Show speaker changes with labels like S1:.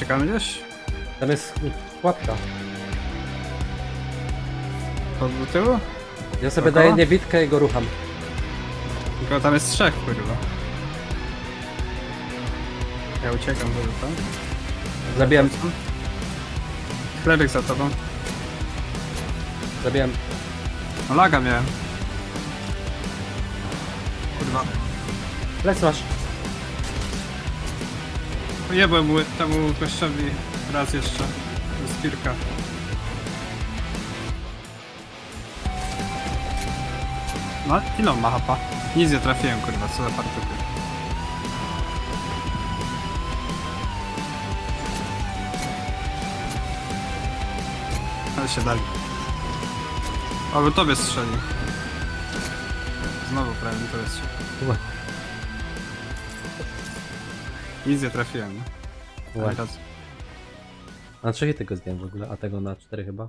S1: Czekamy gdzieś?
S2: Tam jest pułapka.
S1: To do tyłu?
S2: Ja sobie
S1: Dookoła?
S2: daję niewidkę i go rucham.
S1: Tylko tam jest trzech, kurwa. Ja uciekam do tam.
S2: Zabiłem,
S1: Chlebek za tobą.
S2: zabiłem.
S1: No laga miałem. Kurwa.
S2: Lec masz.
S1: Jebłem mu- temu gościowi raz jeszcze. Z pirka. No, ile on ma hapa? Nic nie trafiłem, kurwa, co za partyty. Ale się dali. O, by tobie strzelił. Znowu prawie tobie strzelił. Nic nie trafiłem, nie?
S2: Ła.
S1: Ale raz-
S2: Na trzy hity go zdjąłem w ogóle, a tego na cztery chyba.